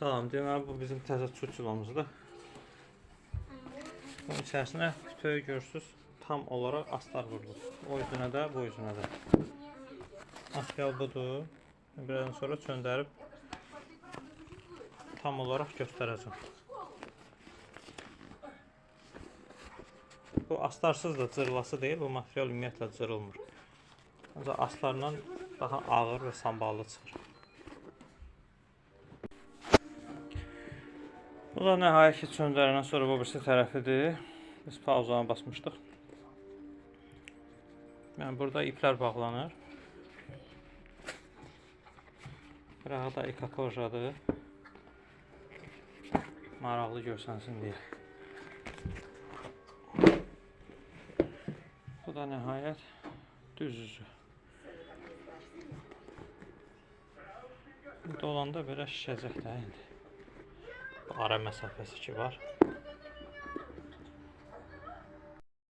Salam, deməli bu bizim təzə çuçulomuzdur. Bunun içərisinə kütüyü görürsüz, tam olaraq astar vurulur. O üzünə də, bu üzünə də. Material budur. Birazdan sonra çöndərib tam olaraq göstərəcəm. Bu astarsız da cırlası deyil, bu material ümumiyyətlə cırılmır. Ancaq astarla daha ağır və samballı çıxır. Bu da nəhayət ki çöndərəndən sonra bu birisi tərəfidir. Biz pauzana basmışdıq. Yəni burada iplər bağlanır. Qırağı da ikakojadır. Maraqlı görsənsin deyə. Bu da nəhayət düz üzü. Burada olanda belə şişəcək də indi. Ara məsafəsi ki var.